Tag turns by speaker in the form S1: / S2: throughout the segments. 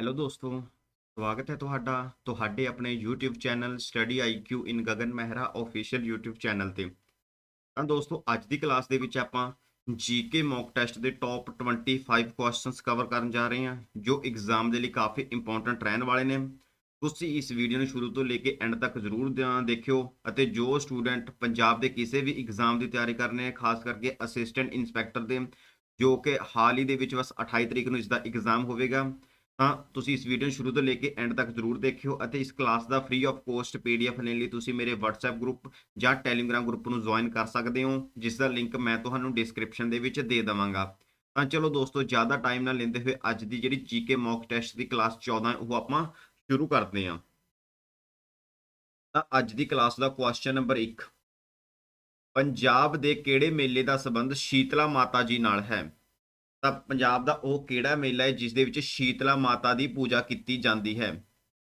S1: Hello ਦੋਸਤੋ, ਸਵਾਗਤ ਹੈ ਤੁਹਾਡਾ ਤੁਹਾਡੇ ਆਪਣੇ YouTube channel study IQ in Gagan Mehra official YouTube channel ਤੇ। ਤਾਂ ਦੋਸਤੋ, ਅੱਜ ਦੀ ਕਲਾਸ ਦੇ ਵਿੱਚ ਆਪਾਂ ਜੀਕੇ ਮੌਕ ਟੈਸਟ ਦੇ ਟੌਪ 25 ਕੁਐਸਚਨਸ ਕਵਰ ਕਰਨ ਜਾ ਰਹੇ ਹਾਂ, ਜੋ ਐਗਜ਼ਾਮ ਦੇ ਲਈ ਕਾਫੀ ਇੰਪੋਰਟੈਂਟ ਰਹਿਣ ਵਾਲੇ ਨੇ। ਤੁਸੀਂ ਇਸ ਵੀਡੀਓ ਨੂੰ ਸ਼ੁਰੂ ਤੋਂ ਲੈ ਕੇ ਐਂਡ ਤੱਕ ਜ਼ਰੂਰ ਦੇਖਿਓ ਅਤੇ ਜੋ ਸਟੂਡੈਂਟ ਪੰਜਾਬ ਦੇ ਕਿਸੇ ਵੀ ਐਗਜ਼ਾਮ ਦੀ ਤਿਆਰੀ ਕਰਨੇ ਰਹੇ ਖਾਸ ਕਰਕੇ ਅਸਿਸਟੈਂਟ ਇਨਸਪੈਕਟਰ ਦੇ, ਜੋ ਕਿ ਹਾਲ ਹੀ ਦੇ ਵਿੱਚ ਬਸ 28 ਤਰੀਕ ਨੂੰ ਇਸ ਦਾ ਐਗਜ਼ਾਮ ਹੋਵੇਗਾ। ਤਾਂ ਤੁਸੀਂ ਇਸ ਵੀਡੀਓ ਨੂੰ ਸ਼ੁਰੂ ਤੋਂ ਲੈ ਕੇ ਐਂਡ ਤੱਕ ਜ਼ਰੂਰ ਦੇਖਿਓ ਅਤੇ ਇਸ ਕਲਾਸ ਦਾ ਫ੍ਰੀ ਆਫ ਕੋਸਟ ਪੀਡੀਐਫ ਲੈਣ ਲਈ ਤੁਸੀਂ ਮੇਰੇ WhatsApp ਗਰੁੱਪ ਜਾਂ Telegram ਗਰੁੱਪ ਨੂੰ ਜੁਆਇਨ ਕਰ ਸਕਦੇ ਹੋ, ਜਿਸ ਦਾ ਲਿੰਕ ਮੈਂ ਤੁਹਾਨੂੰ ਡਿਸਕ੍ਰਿਪਸ਼ਨ ਦੇ ਵਿੱਚ ਦੇ ਦਵਾਂਗਾ। ਤਾਂ ਚਲੋ ਦੋਸਤੋ, ਜ਼ਿਆਦਾ ਟਾਈਮ ਨਾ ਲੈਂਦੇ ਹੋਏ ਅੱਜ ਦੀ ਜਿਹੜੀ ਜੀਕੇ ਮੌਕ ਟੈਸਟ ਦੀ ਕਲਾਸ 14 ਉਹ ਆਪਾਂ ਸ਼ੁਰੂ ਕਰਦੇ ਹਾਂ। ਤਾਂ ਅੱਜ ਦੀ ਕਲਾਸ ਦਾ ਕੁਐਸਚਨ ਨੰਬਰ 1 ਪੰਜਾਬ ਦੇ ਕਿਹੜੇ ਮੇਲੇ ਦਾ ਸੰਬੰਧ ਸ਼ੀਤਲਾ ਮਾਤਾ ਜੀ ਨਾਲ ਹੈ? ਤਾਂ ਪੰਜਾਬ ਦਾ ਉਹ ਕਿਹੜਾ ਮੇਲਾ ਹੈ ਜਿਸ ਦੇ ਵਿੱਚ ਸ਼ੀਤਲਾ ਮਾਤਾ ਦੀ ਪੂਜਾ ਕੀਤੀ ਜਾਂਦੀ ਹੈ?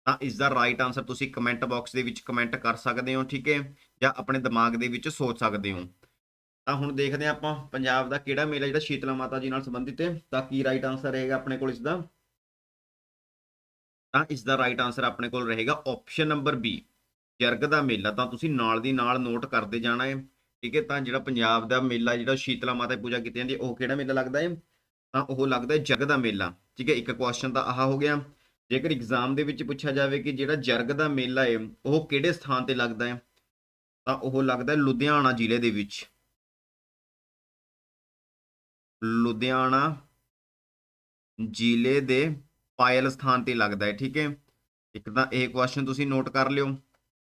S1: ਤਾਂ ਇਸ ਦਾ ਰਾਈਟ ਆਨਸਰ ਤੁਸੀਂ ਕਮੈਂਟ ਬਾਕਸ ਦੇ ਵਿੱਚ ਕਮੈਂਟ ਕਰ ਸਕਦੇ ਹੋ, ਠੀਕ ਹੈ? ਜਾਂ ਆਪਣੇ ਦਿਮਾਗ ਦੇ ਵਿੱਚ ਸੋਚ ਸਕਦੇ ਹੋ। ਤਾਂ ਹੁਣ ਦੇਖਦੇ ਹਾਂ ਆਪਾਂ ਪੰਜਾਬ ਦਾ ਕਿਹੜਾ ਮੇਲਾ ਜਿਹੜਾ ਸ਼ੀਤਲਾ ਮਾਤਾ ਜੀ ਨਾਲ ਸੰਬੰਧਿਤ ਹੈ। ਤਾਂ ਕੀ ਰਾਈਟ ਆਨਸਰ ਰਹੇਗਾ ਆਪਣੇ ਕੋਲ ਇਸ ਦਾ ਤਾਂ ਇਸ ਦਾ ਰਾਈਟ ਆਨਸਰ ਆਪਣੇ ਕੋਲ ਰਹੇਗਾ ਆਪਸ਼ਨ ਨੰਬਰ ਬੀ ਜਰਗ ਦਾ ਮੇਲਾ। ਤਾਂ ਤੁਸੀਂ ਨਾਲ ਦੀ ਨਾਲ ਨੋਟ ਕਰਦੇ ਜਾਣਾ ਹੈ, ਠੀਕ ਹੈ? ਤਾਂ ਜਿਹੜਾ ਪੰਜਾਬ ਦਾ ਮੇਲਾ ਜਿਹੜਾ ਸ਼ੀਤਲਾ ਮਾਤਾ ਦੀ ਪੂਜਾ ਕੀਤੀ ਜਾਂਦੀ ਹੈ, ਉਹ ਕਿਹੜਾ ਮੇਲਾ ਲੱਗਦਾ ਹੈ? ਤਾਂ ਉਹ ਲੱਗਦਾ ਜਰਗ ਦਾ ਮੇਲਾ। ਠੀਕ ਹੈ, ਇੱਕ ਕੁਐਸਚਨ ਤਾਂ ਆਹ ਹੋ ਗਿਆ। ਜੇਕਰ ਐਗਜ਼ਾਮ ਦੇ ਵਿੱਚ ਪੁੱਛਿਆ ਜਾਵੇ ਕਿ ਜਿਹੜਾ ਜਰਗ ਦਾ ਮੇਲਾ ਹੈ, ਉਹ ਕਿਹੜੇ ਸਥਾਨ ਤੇ ਲੱਗਦਾ ਹੈ? ਤਾਂ ਉਹ ਲੱਗਦਾ ਲੁਧਿਆਣਾ ਜ਼ਿਲ੍ਹੇ ਦੇ ਵਿੱਚ। ਲੁਧਿਆਣਾ ਜ਼ਿਲ੍ਹੇ ਦੇ ਪਾਇਲ ਸਥਾਨ ਤੇ ਲੱਗਦਾ ਹੈ, ਠੀਕ ਹੈ। ਇੱਕ ਤਾਂ ਇਹ ਕੁਐਸਚਨ ਤੁਸੀਂ ਨੋਟ ਕਰ ਲਿਓ।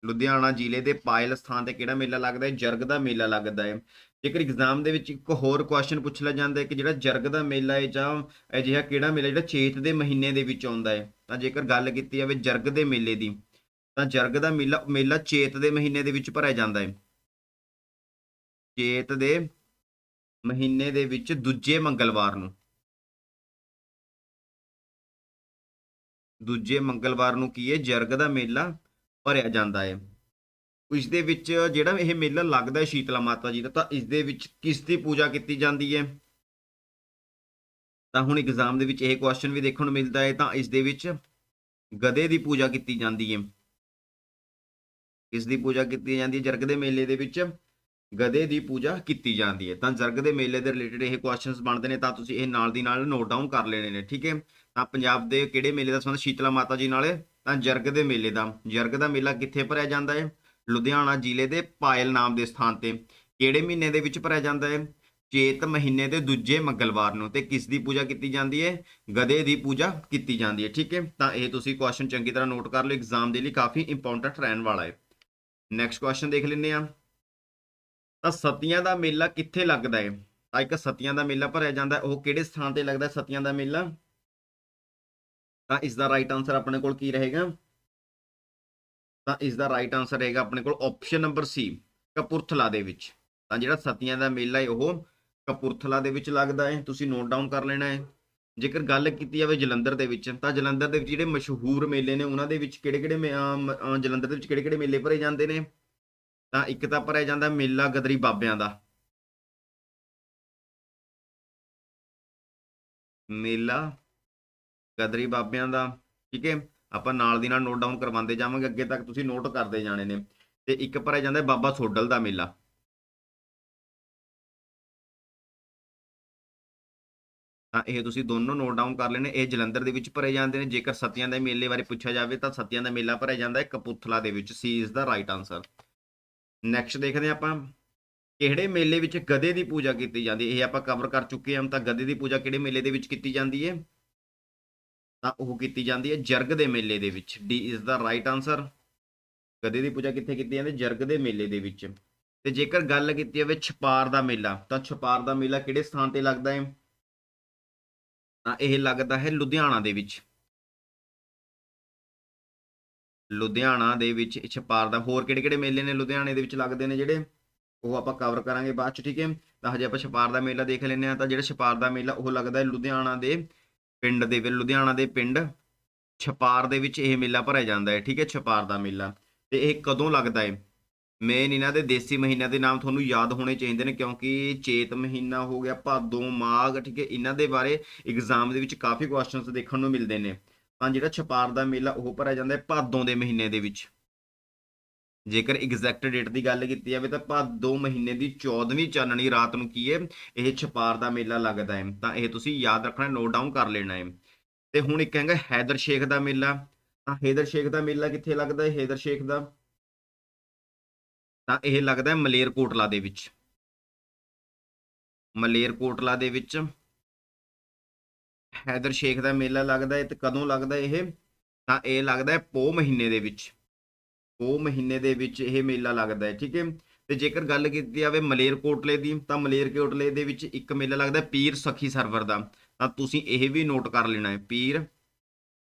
S1: ਲੁਧਿਆਣਾ ਜ਼ਿਲ੍ਹੇ ਦੇ ਪਾਇਲ ਸਥਾਨ ਤੇ ਕਿਹੜਾ ਮੇਲਾ ਲੱਗਦਾ ਹੈ? ਜਰਗ ਦਾ ਮੇਲਾ ਲੱਗਦਾ ਹੈ। ਜੇਕਰ ਐਗਜ਼ਾਮ ਦੇ ਵਿੱਚ ਇੱਕ ਹੋਰ ਕੁਐਸਚਨ ਪੁੱਛ ਲਿਆ ਜਾਂਦਾ ਹੈ ਕਿ ਜਿਹੜਾ ਜਰਗ ਦਾ ਮੇਲਾ ਹੈ ਜਾਂ ਅਜਿਹਾ ਕਿਹੜਾ ਮੇਲਾ ਜਿਹੜਾ ਚੇਤ ਦੇ ਮਹੀਨੇ ਦੇ ਵਿੱਚ ਆਉਂਦਾ ਹੈ? ਤਾਂ ਜੇਕਰ ਗੱਲ ਕੀਤੀ ਜਾਵੇ ਜਰਗ ਦੇ ਮੇਲੇ ਦੀ, ਤਾਂ ਜਰਗ ਦਾ ਮੇਲਾ ਮੇਲਾ ਚੇਤ ਦੇ ਮਹੀਨੇ ਦੇ ਵਿੱਚ ਭਰਿਆ ਜਾਂਦਾ ਹੈ। ਚੇਤ ਦੇ ਮਹੀਨੇ ਦੇ ਵਿੱਚ ਦੂਜੇ ਮੰਗਲਵਾਰ ਨੂੰ। ਦੂਜੇ ਮੰਗਲਵਾਰ ਨੂੰ ਕੀ ਹੈ? ਜਰਗ ਦਾ ਮੇਲਾ ਭਰਿਆ ਜਾਂਦਾ ਹੈ ਇਸ ਦੇ ਵਿੱਚ ਜਿਹੜਾ ਇਹ ਮੇਲਾ ਲੱਗਦਾ ਹੈ ਸ਼ੀਤਲਾ ਮਾਤਾ ਜੀ ਦਾ, ਤਾਂ ਇਸ ਦੇ ਵਿੱਚ ਕਿਸ ਦੀ ਪੂਜਾ ਕੀਤੀ ਜਾਂਦੀ ਹੈ ਤਾਂ ਹੁਣ ਐਗਜ਼ਾਮ ਦੇ ਵਿੱਚ ਇਹ ਕੁਐਸਚਨ ਵੀ ਦੇਖਣ ਨੂੰ ਮਿਲਦਾ ਹੈ ਤਾਂ ਇਸ ਦੇ ਵਿੱਚ ਗਧੇ ਦੀ ਪੂਜਾ ਕੀਤੀ ਜਾਂਦੀ ਹੈ ਕਿਸ ਦੀ ਪੂਜਾ ਕੀਤੀ ਜਾਂਦੀ ਹੈ ਜਰਗ ਦੇ ਮੇਲੇ ਦੇ ਵਿੱਚ ਗਧੇ ਦੀ ਪੂਜਾ ਕੀਤੀ ਜਾਂਦੀ ਹੈ ਤਾਂ ਜਰਗ ਦੇ ਮੇਲੇ ਦੇ ਰਿਲੇਟਡ ਇਹ ਕੁਐਸਚਨਸ ਬਣਦੇ ਨੇ, ਤਾਂ ਤੁਸੀਂ ਇਹ ਨਾਲ ਦੀ ਨਾਲ ਨੋਟ ਡਾਊਨ ਕਰ ਲੈਣੇ ਨੇ, ਠੀਕ ਹੈ ਤਾਂ ਪੰਜਾਬ ਦੇ ਕਿਹੜੇ ਮੇਲੇ ਦਾ ਸੰਬੰਧ ਸ਼ੀਤਲਾ ਮਾਤਾ ਜੀ ਨਾਲ ਹੈ ਤਾਂ ਜਰਗ ਦੇ ਮੇਲੇ ਦਾ। ਜਰਗ ਦਾ ਮੇਲਾ ਕਿੱਥੇ ਭਰਿਆ ਜਾਂਦਾ ਹੈ? ਲੁਧਿਆਣਾ ਜ਼ਿਲ੍ਹੇ ਦੇ ਪਾਇਲ ਨਾਮ ਦੇ ਸਥਾਨ ਤੇ। ਕਿਹੜੇ ਮਹੀਨੇ ਦੇ ਵਿੱਚ ਭਰਿਆ ਜਾਂਦਾ ਹੈ? ਚੇਤ ਮਹੀਨੇ ਦੇ ਦੂਜੇ ਮੰਗਲਵਾਰ ਨੂੰ। ਤੇ ਕਿਸ ਦੀ ਪੂਜਾ ਕੀਤੀ ਜਾਂਦੀ ਹੈ? ਗਧੇ ਦੀ ਪੂਜਾ ਕੀਤੀ ਜਾਂਦੀ ਹੈ। ਠੀਕ ਹੈ? ਤਾਂ ਇਹ ਤੁਸੀਂ ਕੁਐਸਚਨ ਚੰਗੀ ਤਰ੍ਹਾਂ ਨੋਟ ਕਰ ਲਓ। ਐਗਜ਼ਾਮ ਦੇ ਲਈ ਕਾਫੀ ਇੰਪੋਰਟੈਂਟ ਰਹਿਣ ਵਾਲਾ ਹੈ। ਨੈਕਸਟ ਕੁਐਸਚਨ ਦੇਖ ਲੈਂਦੇ ਆ ਤਾਂ ਸਤੀਆਂ ਦਾ ਮੇਲਾ ਕਿੱਥੇ ਲੱਗਦਾ ਹੈ? ਤਾਂ ਇੱਕ ਸਤੀਆਂ ਦਾ ਮੇਲਾ ਭਰਿਆ ਜਾਂਦਾ ਉਹ ਕਿਹੜੇ ਸਥਾਨ ਤੇ ਲੱਗਦਾ ਹੈ? ਸਤੀਆਂ ਦਾ ਮੇਲਾ? ਤਾਂ ਇਸ ਦਾ ਰਾਈਟ ਆਨਸਰ ਆਪਣੇ ਕੋਲ ਕੀ ਰਹੇਗਾ? ਤਾਂ ਇਸ ਦਾ ਰਾਈਟ ਆਨਸਰ ਰਹੇਗਾ ਆਪਣੇ ਕੋਲ ਆਪਸ਼ਨ ਨੰਬਰ ਸੀ ਕਪੂਰਥਲਾ ਦੇ ਵਿੱਚ। ਤਾਂ ਜਿਹੜਾ ਸਤੀਆਂ ਦਾ ਮੇਲਾ ਹੈ, ਉਹ ਕਪੂਰਥਲਾ ਦੇ ਵਿੱਚ ਲੱਗਦਾ ਹੈ। ਤੁਸੀਂ ਨੋਟ ਡਾਊਨ ਕਰ ਲੈਣਾ ਹੈ। ਜੇਕਰ ਗੱਲ ਕੀਤੀ ਜਾਵੇ ਜਲੰਧਰ ਦੇ ਵਿੱਚ, ਤਾਂ ਜਲੰਧਰ ਦੇ ਵਿੱਚ ਜਿਹੜੇ ਮਸ਼ਹੂਰ ਮੇਲੇ ਨੇ, ਉਹਨਾਂ ਦੇ ਵਿੱਚ ਕਿਹੜੇ-ਕਿਹੜੇ ਮੇ- ਜਲੰਧਰ ਦੇ ਵਿੱਚ ਕਿਹੜੇ-ਕਿਹੜੇ ਮੇਲੇ ਭਰੇ ਜਾਂਦੇ ਨੇ? ਤਾਂ ਇੱਕ ਤਾਂ ਭਰਿਆ ਜਾਂਦਾ ਮੇਲਾ ਗਦਰੀ ਬਾਬਿਆਂ ਦਾ। ਮੇਲਾ ਗਦਰੀ ਬਾਬਿਆਂ ਦਾ, ਠੀਕ ਹੈ? ਆਪਾਂ ਨਾਲ ਦੀ ਨਾਲ ਨੋਟ ਡਾਊਨ ਕਰਵਾਉਂਦੇ ਜਾਵਾਂਗੇ, ਅੱਗੇ ਤੱਕ ਤੁਸੀਂ ਨੋਟ ਕਰਦੇ ਜਾਣੇ ਨੇ। ਤੇ ਇੱਕ ਭਰਿਆ ਜਾਂਦਾ ਬਾਬਾ ਸੋਡਲ ਦਾ ਮੇਲਾ। ਤਾਂ ਇਹ ਤੁਸੀਂ ਦੋਨੋਂ ਨੋਟ ਡਾਊਨ ਕਰ ਲੈਣੇ, ਇਹ ਜਲੰਧਰ ਦੇ ਵਿੱਚ ਭਰੇ ਜਾਂਦੇ ਨੇ। ਜੇਕਰ ਸਤੀਆਂ ਦੇ ਮੇਲੇ ਬਾਰੇ ਪੁੱਛਿਆ ਜਾਵੇ ਤਾਂ ਸਤੀਆਂ ਦਾ ਮੇਲਾ ਭਰਿਆ ਜਾਂਦਾ ਹੈ ਕਪੂਰਥਲਾ ਦੇ ਵਿੱਚ। C is the right answer next ਦੇਖਦੇ ਹਾਂ ਆਪਾਂ, ਕਿਹੜੇ ਮੇਲੇ ਵਿੱਚ ਗਧੇ ਦੀ ਪੂਜਾ ਕੀਤੀ ਜਾਂਦੀ ਹੈ? ਇਹ ਆਪਾਂ ਕਵਰ ਕਰ ਚੁੱਕੇ ਹਾਂ, ਤਾਂ ਗਧੇ ਦੀ ਪੂਜਾ ਕਿਹੜੇ ਮੇਲੇ ਦੇ ਵਿੱਚ ਕੀਤੀ ਜਾਂਦੀ ਹੈ? ਤਾਂ ਉਹ ਕੀਤੀ ਜਾਂਦੀ ਹੈ ਜਰਗ ਦੇ ਮੇਲੇ ਦੇ ਵਿੱਚ। D is the right answer ਗਧੇ ਦੀ ਪੂਜਾ ਕਿੱਥੇ ਕੀਤੀ ਜਾਂਦੀ ਜਰਗ ਦੇ ਮੇਲੇ ਦੇ ਵਿੱਚ। ਤੇ ਜੇਕਰ ਗੱਲ ਕੀਤੀ ਜਾਵੇ ਛਪਾਰ ਦਾ ਮੇਲਾ, ਤਾਂ ਛਪਾਰ ਦਾ ਮੇਲਾ ਕਿਹੜੇ ਸਥਾਨ ਤੇ ਲੱਗਦਾ ਹੈ? ਤਾਂ ਇਹ ਲੱਗਦਾ ਹੈ ਲੁਧਿਆਣਾ ਦੇ ਵਿੱਚ। ਲੁਧਿਆਣਾ ਦੇ ਵਿੱਚ ਛਪਾਰ ਦਾ ਹੋਰ ਕਿਹੜੇ ਕਿਹੜੇ ਮੇਲੇ ਨੇ ਲੁਧਿਆਣੇ ਦੇ ਵਿੱਚ ਲੱਗਦੇ ਨੇ ਜਿਹੜੇ? ਉਹ ਆਪਾਂ ਕਵਰ ਕਰਾਂਗੇ ਬਾਅਦ ਚ, ਠੀਕ ਹੈ? ਤਾਂ ਹਜੇ ਆਪਾਂ ਛਪਾਰ ਦਾ ਮੇਲਾ ਦੇਖ ਲੈਂਦੇ ਆ ਤਾਂ ਜਿਹੜਾ ਛਪਾਰ ਦਾ ਮੇਲਾ ਉਹ ਲੱਗਦਾ ਹੈ ਲੁਧਿਆਣਾ ਦੇ ਪਿੰਡ ਦੇ ਵਿੱਚ, ਲੁਧਿਆਣਾ ਦੇ ਪਿੰਡ ਛਪਾਰ ਦੇ ਵਿੱਚ ਇਹ ਮੇਲਾ ਭਰਿਆ ਜਾਂਦਾ ਹੈ, ਠੀਕ ਹੈ, ਛਪਾਰ ਦਾ ਮੇਲਾ। ਤੇ ਇਹ ਕਦੋਂ ਲੱਗਦਾ ਹੈ? ਮੇਨ ਇਹਨਾਂ ਦੇ ਦੇਸੀ ਮਹੀਨਿਆਂ ਦੇ ਨਾਮ ਤੁਹਾਨੂੰ ਯਾਦ ਹੋਣੇ ਚਾਹੀਦੇ ਨੇ, ਕਿਉਂਕਿ ਚੇਤ ਮਹੀਨਾ ਹੋ ਗਿਆ, ਭਾਦੋਂ ਮਾਘ, ਠੀਕ ਹੈ, ਇਹਨਾਂ ਦੇ ਬਾਰੇ ਐਗਜ਼ਾਮ ਦੇ ਵਿੱਚ ਕਾਫੀ ਕੁਐਸਚਨਸ ਦੇਖਣ ਨੂੰ ਮਿਲਦੇ ਨੇ। ਤਾਂ ਜਿਹੜਾ ਛਪਾਰ ਦਾ ਮੇਲਾ ਉਹ ਭਰਿਆ ਜਾਂਦਾ ਹੈ ਭਾਦੋਂ ਦੇ ਮਹੀਨੇ ਦੇ ਵਿੱਚ। ਜੇਕਰ ਐਗਜ਼ੈਕਟ ਡੇਟ ਦੀ ਗੱਲ ਕੀਤੀ ਜਾਵੇ ਤਾਂ ਭਾਦੋਂ ਮਹੀਨੇ ਦੀ 14ਵੀਂ ਚਾਨਣੀ ਰਾਤ ਨੂੰ ਕੀ ਹੈ? ਇਹ ਛਪਾਰ ਦਾ ਮੇਲਾ ਲੱਗਦਾ ਹੈ। ਤਾਂ ਇਹ ਤੁਸੀਂ ਯਾਦ ਰੱਖਣਾ ਨੋਟ ਡਾਊਨ ਕਰ ਲੈਣਾ ਹੈ। ਤੇ ਹੁਣ ਇੱਕ ਹੈਗਾ ਹੈਦਰ ਸ਼ੇਖ ਦਾ ਮੇਲਾ। ਤਾਂ ਹੈਦਰ ਸ਼ੇਖ ਦਾ ਮੇਲਾ ਕਿੱਥੇ ਲੱਗਦਾ ਹੈ? ਹੈਦਰ ਸ਼ੇਖ ਦਾ? ਤਾਂ ਇਹ ਲੱਗਦਾ ਹੈ ਮਲੇਰਕੋਟਲਾ ਦੇ ਵਿੱਚ। ਮਲੇਰਕੋਟਲਾ ਦੇ ਵਿੱਚ ਹੈਦਰ ਸ਼ੇਖ ਦਾ ਮੇਲਾ ਲੱਗਦਾ ਹੈ ਤੇ ਕਦੋਂ ਲੱਗਦਾ ਇਹ? ਤਾਂ ਇਹ ਲੱਗਦਾ ਹੈ ਪੋ ਮਹੀਨੇ ਦੇ ਵਿੱਚ। ਉਹ ਮਹੀਨੇ ਦੇ ਵਿੱਚ ਇਹ ਮੇਲਾ ਲੱਗਦਾ ਹੈ, ਠੀਕ ਹੈ? ਤੇ ਜੇਕਰ ਗੱਲ ਕੀਤੀ ਜਾਵੇ ਮਲੇਰਕੋਟਲੇ ਦੀ, ਤਾਂ ਮਲੇਰਕੋਟਲੇ ਦੇ ਵਿੱਚ ਇੱਕ ਮੇਲਾ ਲੱਗਦਾ ਪੀਰ ਸਖੀ ਸਰਵਰ ਦਾ। ਤਾਂ ਤੁਸੀਂ ਇਹ ਵੀ ਨੋਟ ਕਰ ਲੈਣਾ ਹੈ, ਪੀਰ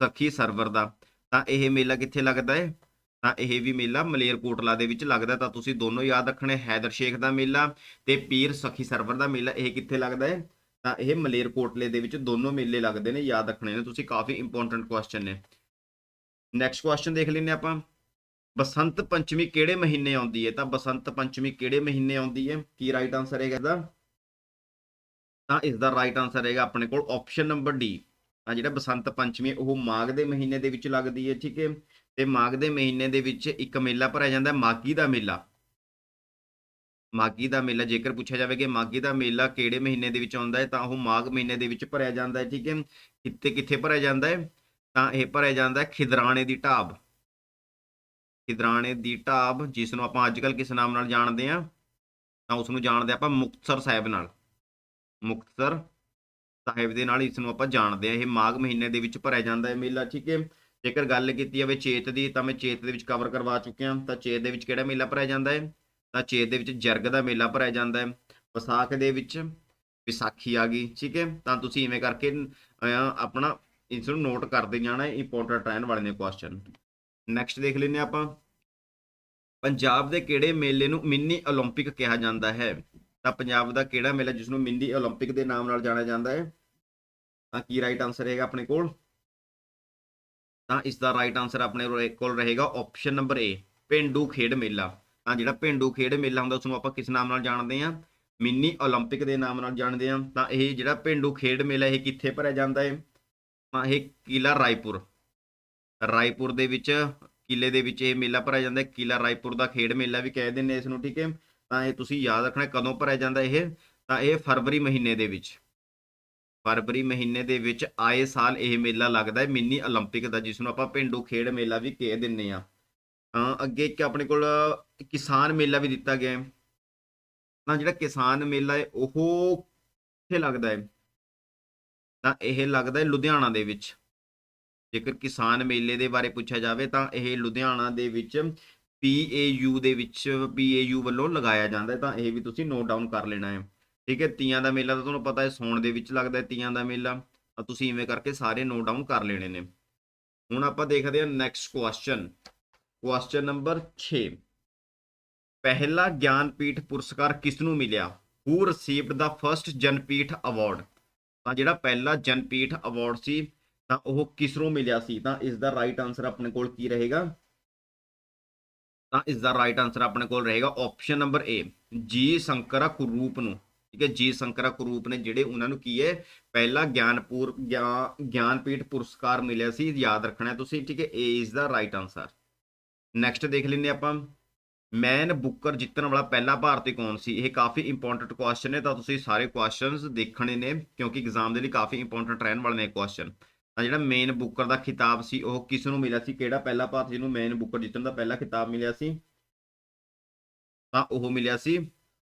S1: ਸਖੀ ਸਰਵਰ ਦਾ। ਤਾਂ ਇਹ ਮੇਲਾ ਕਿੱਥੇ ਲੱਗਦਾ ਹੈ? ਤਾਂ ਇਹ ਵੀ ਮੇਲਾ ਮਲੇਰਕੋਟਲਾ ਦੇ ਵਿੱਚ ਲੱਗਦਾ ਤਾਂ ਤੁਸੀਂ ਦੋਨੋਂ ਯਾਦ ਰੱਖਣੇ ਹੈਦਰ ਸ਼ੇਖ ਦਾ ਮੇਲਾ ਤੇ ਪੀਰ ਸਖੀ ਸਰਵਰ ਦਾ ਮੇਲਾ, ਇਹ ਕਿੱਥੇ ਲੱਗਦਾ ਹੈ? ਤਾਂ ਇਹ ਮਲੇਰਕੋਟਲੇ ਦੇ ਵਿੱਚ ਦੋਨੋਂ ਮੇਲੇ ਲੱਗਦੇ ਨੇ, ਯਾਦ ਰੱਖਣੇ ਨੇ। ਤੁਸੀਂ ਕਾਫੀ ਇੰਪੋਰਟੈਂਟ ਕੁਐਸਚਨ ਨੇ। ਨੈਕਸਟ ਕੁਐਸਚਨ ਦੇਖ ਲੈਂਦੇ ਆਪਾਂ। ਬਸੰਤ ਪੰਚਮੀ ਕਿਹੜੇ ਮਹੀਨੇ ਆਉਂਦੀ ਹੈ? ਤਾਂ ਬਸੰਤ ਪੰਚਮੀ ਕਿਹੜੇ ਮਹੀਨੇ ਆਉਂਦੀ ਹੈ? ਕੀ ਰਾਈਟ ਆਨਸਰ ਹੈਗਾ ਇਹਦਾ? ਤਾਂ ਇਸ ਦਾ ਰਾਈਟ ਆਨਸਰ ਹੈਗਾ ਆਪਣੇ ਕੋਲ ਆਪਸ਼ਨ ਨੰਬਰ ਡੀ ਤਾਂ ਜਿਹੜਾ ਬਸੰਤ ਪੰਚਮੀ ਉਹ ਮਾਘ ਦੇ ਮਹੀਨੇ ਦੇ ਵਿੱਚ ਲੱਗਦੀ ਹੈ, ਠੀਕ ਹੈ? ਤੇ ਮਾਘ ਦੇ ਮਹੀਨੇ ਦੇ ਵਿੱਚ ਇੱਕ ਮੇਲਾ ਭਰਿਆ ਜਾਂਦਾ ਹੈ ਮਾਗੀ ਦਾ ਮੇਲਾ। ਮਾਗੀ ਦਾ ਮੇਲਾ, ਜੇਕਰ ਪੁੱਛਿਆ ਜਾਵੇ ਕਿ ਮਾਗੀ ਦਾ ਮੇਲਾ ਕਿਹੜੇ ਮਹੀਨੇ ਦੇ ਵਿੱਚ ਆਉਂਦਾ ਹੈ, ਤਾਂ ਉਹ ਮਾਘ ਮਹੀਨੇ ਦੇ ਵਿੱਚ ਭਰਿਆ ਜਾਂਦਾ ਹੈ, ਠੀਕ ਹੈ? ਕਿੱਥੇ ਕਿੱਥੇ ਭਰਿਆ ਜਾਂਦਾ ਹੈ? ਤਾਂ ਇਹ ਭਰਿਆ ਜਾਂਦਾ ਹੈ ਖਿਦਰਾਣੇ ਦੀ ਢਾਬ। ਖਿਦਰਾਣੇ ਦੀ ਢਾਬ ਜਿਸ ਨੂੰ ਆਪਾਂ ਅੱਜਕੱਲ ਕਿਸ ਨਾਮ ਨਾਲ ਜਾਣਦੇ ਆ ਤਾਂ ਉਸ ਨੂੰ ਜਾਣਦੇ ਆਪਾਂ ਮੁਕਤਸਰ ਸਾਹਿਬ ਨਾਲ। ਮੁਕਤਸਰ ਸਾਹਿਬ ਦੇ ਨਾਲ ਇਸ ਨੂੰ ਆਪਾਂ ਜਾਣਦੇ ਆ ਇਹ ਮਾਘ ਮਹੀਨੇ ਦੇ ਵਿੱਚ ਭਰਿਆ ਜਾਂਦਾ ਹੈ ਮੇਲਾ, ਠੀਕ ਹੈ? ਜੇਕਰ ਗੱਲ ਕੀਤੀ ਜਾਵੇ ਚੇਤ ਦੀ, ਤਾਂ ਮੈਂ ਚੇਤ ਦੇ ਵਿੱਚ ਕਵਰ ਕਰਵਾ ਚੁੱਕਿਆ। ਤਾਂ ਚੇਤ ਦੇ ਵਿੱਚ ਕਿਹੜਾ ਮੇਲਾ ਭਰਿਆ ਜਾਂਦਾ ਹੈ? ਤਾਂ ਚੇਤ ਦੇ ਵਿੱਚ ਜਰਗ ਦਾ ਮੇਲਾ ਭਰਿਆ ਜਾਂਦਾ ਹੈ। ਵਿਸਾਖ ਦੇ ਵਿੱਚ ਵਿਸਾਖੀ ਆ ਗਈ, ਠੀਕ ਹੈ? ਤਾਂ ਤੁਸੀਂ ਇਵੇਂ ਕਰਕੇ ਆਪਣਾ ਇਸ ਨੂੰ ਨੋਟ ਕਰਦੇ ਜਾਣਾ ਇੰਪੋਰਟੈਂਟ ਰਹਿਣ ਵਾਲੇ ਨੇ ਕੁਐਸਚਨ ਨੈਕਸਟ ਦੇਖ ਲੈਂਦੇ ਹਾਂ ਆਪਾਂ ਪੰਜਾਬ ਦੇ ਕਿਹੜੇ ਮੇਲੇ ਨੂੰ ਮਿੰਨੀ 올림픽 ਕਿਹਾ ਜਾਂਦਾ ਹੈ ਤਾਂ ਪੰਜਾਬ ਦਾ ਕਿਹੜਾ ਮੇਲਾ ਜਿਸ ਨੂੰ ਮਿੰਨੀ 올림픽 ਦੇ ਨਾਮ ਨਾਲ ਜਾਣਿਆ ਜਾਂਦਾ ਹੈ ਤਾਂ ਕੀ ਰਾਈਟ ਆਨਸਰ ਹੈਗਾ ਆਪਣੇ ਕੋਲ ਤਾਂ ਇਸ ਦਾ ਰਾਈਟ ਆਨਸਰ ਆਪਣੇ ਰੋ- ਕੋਲ ਰਹੇਗਾ ਆਪਸ਼ਨ ਨੰਬਰ ਏ ਪਿੰਡੂ ਖੇਡ ਮੇਲਾ ਤਾਂ ਜਿਹੜਾ ਪਿੰਡੂ ਖੇਡ ਮੇਲਾ ਹੁੰਦਾ ਉਸ ਨੂੰ ਆਪਾਂ ਕਿਸ ਨਾਮ ਨਾਲ ਜਾਣਦੇ ਹਾਂ ਮਿੰਨੀ 올림픽 ਦੇ ਨਾਮ ਨਾਲ ਜਾਣਦੇ ਹਾਂ ਤਾਂ ਇਹ ਜਿਹੜਾ ਪਿੰਡੂ ਖੇਡ ਮੇਲਾ ਇਹ ਕਿੱਥੇ ਭਰਿਆ ਜਾਂਦਾ ਹੈ ਤਾਂ ਇਹ ਕਿਲਾ ਰਾਏਪੁਰ ਰਾਏਪੁਰ ਦੇ ਵਿੱਚ ਕਿਲੇ ਦੇ ਵਿੱਚ ਇਹ ਮੇਲਾ ਭਰਿਆ ਜਾਂਦਾ ਹੈ ਕਿਲਾ ਰਾਏਪੁਰ ਦਾ ਖੇਡ ਮੇਲਾ ਵੀ ਕਹਿ ਦਿੰਦੇ ਇਸ ਨੂੰ ਠੀਕ ਹੈ ਤਾਂ ਇਹ ਤੁਸੀਂ ਯਾਦ ਰੱਖਣਾ ਕਦੋਂ ਭਰਿਆ ਜਾਂਦਾ ਇਹ ਤਾਂ ਇਹ ਫਰਵਰੀ ਮਹੀਨੇ ਦੇ ਵਿੱਚ ਫਰਵਰੀ ਮਹੀਨੇ ਦੇ ਵਿੱਚ ਆਏ ਸਾਲ ਇਹ ਮੇਲਾ ਲੱਗਦਾ ਹੈ ਮਿੰਨੀ 올림픽 ਦਾ ਜਿਸ ਨੂੰ ਆਪਾਂ ਪਿੰਡੂ ਖੇਡ ਮੇਲਾ ਵੀ ਕਹਿ ਦਿੰਨੇ ਆ ਤਾਂ ਅੱਗੇ ਇੱਕ ਆਪਣੇ ਕੋਲ ਕਿਸਾਨ ਮੇਲਾ ਵੀ ਦਿੱਤਾ ਗਿਆ ਹੈ ਤਾਂ ਜਿਹੜਾ ਕਿਸਾਨ ਮੇਲਾ ਹੈ ਉਹ ਕਿੱਥੇ ਲੱਗਦਾ ਹੈ ਤਾਂ ਇਹ ਲੱਗਦਾ ਹੈ ਲੁਧਿਆਣਾ ਦੇ ਵਿੱਚ ਜੇਕਰ ਕਿਸਾਨ ਮੇਲੇ ਦੇ ਬਾਰੇ ਪੁੱਛਿਆ ਜਾਵੇ ਤਾਂ ਇਹ ਲੁਧਿਆਣਾ ਦੇ ਵਿੱਚ PAU ਦੇ ਵਿੱਚ PAU ਵੱਲੋਂ ਲਗਾਇਆ ਜਾਂਦਾ ਤਾਂ ਇਹ ਵੀ ਤੁਸੀਂ ਨੋਟ ਡਾਊਨ ਕਰ ਲੈਣਾ ਹੈ। ਠੀਕ ਹੈ, ਤੀਆਂ ਦਾ ਮੇਲਾ ਤਾਂ ਤੁਹਾਨੂੰ ਪਤਾ ਹੈ, ਸੌਣ ਦੇ ਵਿੱਚ ਲੱਗਦਾ ਹੈ ਤੀਆਂ ਦਾ ਮੇਲਾ, ਤਾਂ ਤੁਸੀਂ ਇਵੇਂ ਕਰਕੇ ਸਾਰੇ ਨੋਟ ਡਾਊਨ ਕਰ ਲੈਣੇ ਨੇ। ਹੁਣ ਆਪਾਂ ਦੇਖਦੇ ਹਾਂ ਨੈਕਸਟ ਕੁਐਸਚਨ ਕੁਐਸਚਨ ਨੰਬਰ 6 ਪਹਿਲਾ ਗਿਆਨਪੀਠ ਪੁਰਸਕਾਰ ਕਿਸ ਨੂੰ ਮਿਲਿਆ? Who received the first Jnanpith award ਤਾਂ ਜਿਹੜਾ ਪਹਿਲਾ ਜਨਪੀਠ ਅਵਾਰਡ ਸੀ ਤਾਂ ਉਹ ਕਿਸ ਨੂੰ ਮਿਲਿਆ ਸੀ? ਤਾਂ ਇਸ ਦਾ ਰਾਈਟ ਆਨਸਰ ਆਪਣੇ ਕੋਲ ਕੀ ਰਹੇਗਾ? ਤਾਂ ਇਸ ਦਾ ਰਾਈਟ ਆਨਸਰ ਆਪਣੇ ਕੋਲ ਰਹੇਗਾ ਆਪਸ਼ਨ ਨੰਬਰ ਏ ਜੀ ਸ਼ੰਕਰਾ ਕੁਰੂਪ ਨੂੰ। ਠੀਕ ਹੈ ਜੀ ਸ਼ੰਕਰਾ ਕੁਰੂਪ ਨੇ ਜਿਹੜੇ ਉਹਨਾਂ ਨੂੰ ਕੀ ਹੈ? ਪਹਿਲਾ ਗਿਆਨਪੂਰ ਗਿਆ- ਗਿਆਨਪੀਠ ਪੁਰਸਕਾਰ ਮਿਲਿਆ ਸੀ, ਯਾਦ ਰੱਖਣਾ ਤੁਸੀਂ, ਠੀਕ ਹੈ ਏ ਇਸ ਦਾ ਰਾਈਟ ਆਨਸਰ ਨੈਕਸਟ ਦੇਖ ਲੈਂਦੇ ਆਪਾਂ। ਮੈਨ ਬੁੱਕਰ ਜਿੱਤਣ ਵਾਲਾ ਪਹਿਲਾ ਭਾਰਤੀ ਕੌਣ ਸੀ? ਇਹ ਕਾਫੀ ਇੰਪੋਰਟੈਂਟ ਕੁਐਸਚਨ ਹੈ ਤਾਂ ਤੁਸੀਂ ਸਾਰੇ ਕੁਐਸਚਨਸ ਦੇਖਣੇ ਨੇ, ਕਿਉਂਕਿ ਐਗਜ਼ਾਮ ਦੇ ਲਈ ਕਾਫੀ ਇੰਪੋਰਟੈਂਟ ਰਹਿਣ ਵਾਲੇ ਨੇ ਕੁਐਸਚਨ ਤਾਂ ਜਿਹੜਾ ਮੇਨ ਬੁੱਕਰ ਦਾ ਖਿਤਾਬ ਸੀ, ਉਹ ਕਿਸ ਨੂੰ ਮਿਲਿਆ ਸੀ? ਕਿਹੜਾ ਪਹਿਲਾ ਭਾਰਤੀ ਜਿਹਨੂੰ ਮੇਨ ਬੁੱਕਰ ਜਿੱਤਣ ਦਾ ਪਹਿਲਾ ਖਿਤਾਬ ਮਿਲਿਆ ਸੀ? ਤਾਂ ਉਹ ਮਿਲਿਆ ਸੀ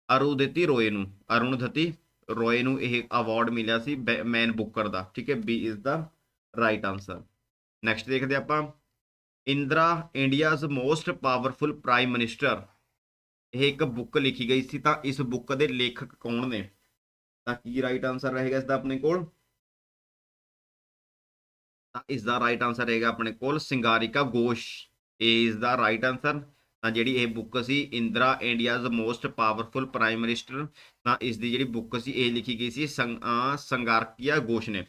S1: ਅਰੁਦਤੀ ਰੋਏ ਨੂੰ, ਅਰੁਣਧਤੀ ਰੋਏ ਨੂੰ ਇਹ ਅਵਾਰਡ ਮਿਲਿਆ ਸੀ ਮੈਨ ਬੁੱਕਰ ਦਾ, ਠੀਕ ਹੈ? B is the right answer next ਦੇਖਦੇ ਆਪਾਂ। Indira India's most powerful prime minister, ਇਹ ਇੱਕ ਬੁੱਕ ਲਿਖੀ ਗਈ ਸੀ, ਤਾਂ ਇਸ ਬੁੱਕ ਦੇ ਲੇਖਕ ਕੌਣ ਨੇ? ਤਾਂ ਕੀ ਰਾਈਟ ਆਨਸਰ ਰਹੇਗਾ ਇਸ ਦਾ ਆਪਣੇ ਕੋਲ? ਤਾਂ ਇਸ ਦਾ ਰਾਈਟ ਆਨਸਰ ਰਹੇਗਾ ਆਪਣੇ ਕੋਲ, ਸਿੰਗਾਰਿਕਾ ਗੋਸ਼ ਇਹ ਇਸ ਦਾ ਰਾਈਟ ਆਨਸਰ ਤਾਂ ਜਿਹੜੀ ਇਹ ਬੁੱਕ ਸੀ, Indira India's most powerful prime minister ਤਾਂ ਇਸ ਦੀ ਜਿਹੜੀ ਬੁੱਕ ਸੀ, ਇਹ ਲਿਖੀ ਗਈ ਸੀ, ਸੰਗ- ਸੰਗਾਰਕੀਆ ਗੋਸ਼ ਨੇ।